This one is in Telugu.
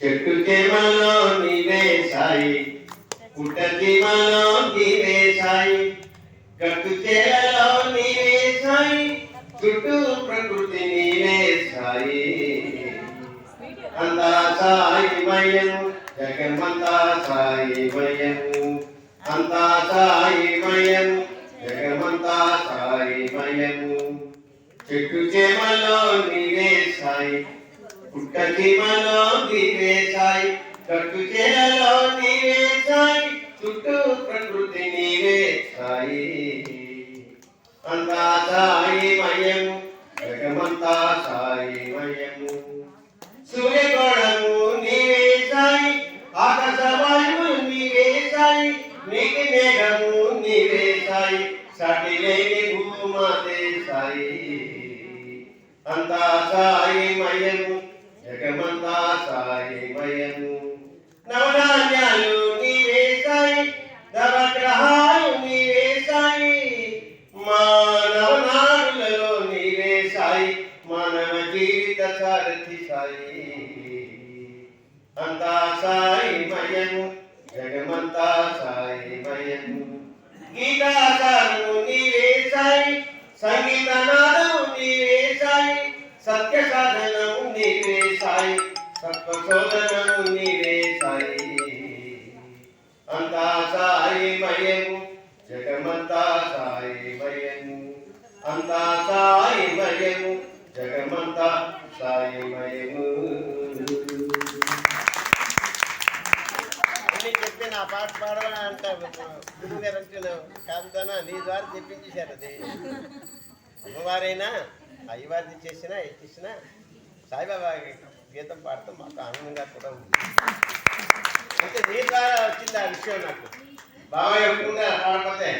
చెట్టు చేమలో నీవే సాయి. పుట్ట చీమలో నీవే సాయి. గట్టు చేలలో నీవే సాయి. చుట్టూ ప్రకృతి నీవే సాయి. అంతా సాయిమయం జగమంతా సాయిమయం అంతా సాయిమయం జగమంతా సాయిమయం చెట్టు చేమలో నీవే సాయి. పుట్ట చీమలో నీవే కట్టు చేలలో నీవే సాయి చుట్టూ ప్రకృతి నీవే సాయి అంతా సాయిమయం జగమంతా సూర్యకోణము నీవే సాయి ఆకాశవాయువు నీవే సాయి నీటి మేఘము నీవే సాయి సాటి లేని భూమాతే సాయి అంతా సాయి అంతా సాయిమయము జగమంతా సాయిమయము గీతాసారము నీవే సాయి. సంగీతనాదము నీవే సాయి. సత్య సాధనము నీవే సాయి. సత్వశోధనము నీవే సాయి అంతా సాయి సాయిమయము జగమంతా సాయి సాయిమయము అంతా సాయిమయము జగమంతా సాయిమయము చెప్పి నా పాట పాడవా అంటే గురువు గారు అంటున్నావు కాంతనా నీ ద్వారా తెప్పించేశారు అది. అమ్మవారైనా అయ్యవారిది చేసినా ఎక్కిసినా సాయిబాబా గీతం పాడటం మాకు ఆనందంగా కూడా ఉంది. అంటే నీ ద్వారా వచ్చింది ఆ విషయం నాకు. బాగా ఎక్కువగా పాడకపోతే